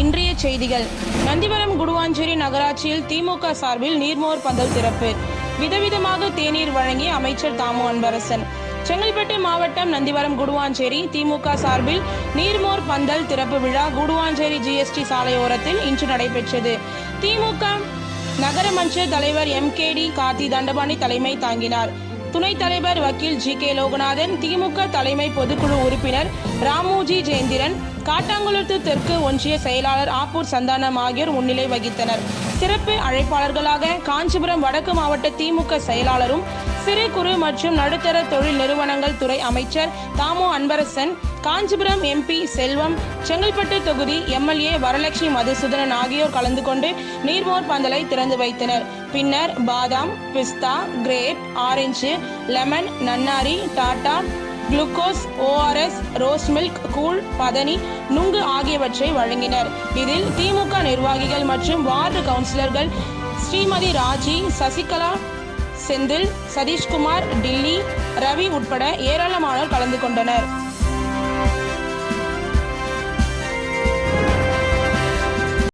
இன்றைய செய்திகள். நந்திவரம் குடுவாஞ்சேரி நகராட்சியில் திமுக சார்பில் நீர்மோர் பந்தல் திறப்பு. விதவிதமாக தேநீர் வழங்கிய அமைச்சர் தாமு அன்பரசன். செங்கல்பட்டு மாவட்டம் நந்திவரம் குடுவாஞ்சேரி திமுக சார்பில் நீர்மோர் பந்தல் திறப்பு விழா குடுவாஞ்சேரி ஜிஎஸ்டி சாலையோரத்தில் இன்று நடைபெற்றது. திமுக நகரமன்ற தலைவர் M K T Karthi Thandapani தலைமை தாங்கினார். துணைத் தலைவர் வக்கீல் ஜி கே லோகநாதன் திமுக தலைமை பொதுக்குழு உறுப்பினர் ராமுஜி ஜெயந்திரன் காட்டாங்குளத்து தெற்கு ஒன்றிய செயலாளர் ஆப்பூர் சந்தானம் ஆகியோர் முன்னிலை வகித்தனர். சிறப்பு அழைப்பாளர்களாக காஞ்சிபுரம் வடக்கு மாவட்ட திமுக செயலாளரும் சிறு குறு மற்றும் நடுத்தர தொழில் நிறுவனங்கள் துறை அமைச்சர் தாமோ அன்பரசன் காஞ்சிபுரம் எம்பி செல்வம் செங்கல்பட்டு தொகுதி எம்எல்ஏ வரலட்சுமி மதுசூதனன் ஆகியோர் கலந்து கொண்டு நீர்மோர் பந்தலை திறந்து வைத்தனர். பின்னர் பாதாம் பிஸ்தா கிரேப் ஆரஞ்சு லெமன் நன்னாரி Tata glucose ORS rose milk கூழ் பதனி நுங்கு ஆகியவற்றை வழங்கினர். இதில் திமுக நிர்வாகிகள் மற்றும் வார்டு கவுன்சிலர்கள் ஸ்ரீமதி ராஜி சசிகலா செந்தில் சதீஷ்குமார் டில்லி ரவி உட்பட ஏராளமானோர் கலந்து கொண்டனர்.